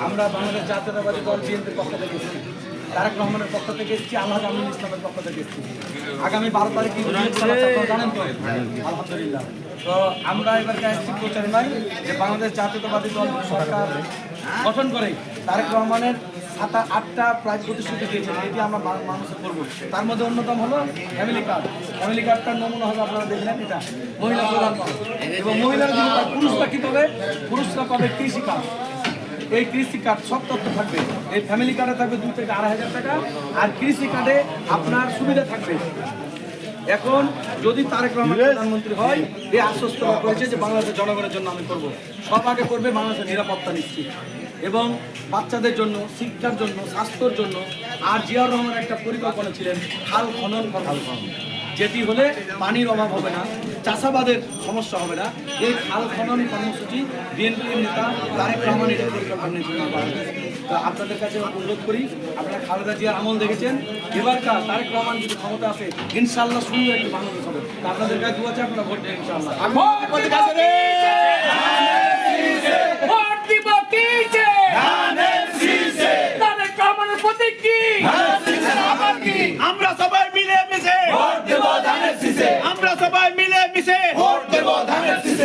আমরা বাংলাদেশ জাতীয়তাবাদী দল বিএনপির পক্ষ থেকে এসেছি, তারেক রহমানের পক্ষ থেকে এসেছি, আল্লাহ আমিন ইসলামের পক্ষ থেকে এসেছি। আগামী বারো তারিখে জানেন তো? আলহামদুলিল্লাহ। তো আমরা এবার এসেছি প্রচার নয় যে বাংলাদেশ জাতীয়তাবাদী দল সরকার গঠন করে, তারেক রহমানের সাত আটটা প্রায় প্রতিশ্রুতি দিয়েছেন, এটি আমরা মা- মানুষে করব। তার মধ্যে অন্যতম হলো ফ্যামিলি কার্ড ফ্যামিলি কার্ডটার নমুনা হবে আপনারা দেখলেন এটা মহিলা প্রধান এবং মহিলারা পুরুষরা কি পাবে? পুরুষরা পাবে কৃষি এই কৃষি কার্ড সব তথ্য থাকবে। এই ফ্যামিলি কার্ডে থাকবে দুই থেকে আড়াই হাজার টাকা। আর কৃষি কার্ডে আপনার সুবিধা থাকবে। এখন যদি তারেক রহমান প্রধানমন্ত্রী হয় এই আশ্বস্ত করেছে যে বাংলাদেশের জনগণের জন্য আমি করব। সব আগে করবে বাংলাদেশের নিরাপত্তা নিশ্চিত। এবং বাচ্চাদের জন্য শিক্ষার জন্য স্বাস্থ্যর জন্য আর জিয়াউর রহমান একটা পরিকল্পনা ছিলেন খাল খনন কর্মসূচি যেটি হলে পানির অভাব হবে না চাষাবাদের সমস্যা হবে না। এই খাল খনন কর্মসূচি বিএনপির নেতা তারেক রহমানের পরিকল্পনা তো আপনাদের কাছে অনুরোধ করি আপনারা খালেদা জিয়ার আমল দেখেছেন? এবারকার তারেক রহমান যদি ক্ষমতা আসে ইনশাল্লাহ সুন্দর একটি বাংলাদেশ হবে। তা আপনাদের কাছে দু আছে আপনারা ভোট দেন ইনশাল্লাহ সবাই মিলে মিশে ভোট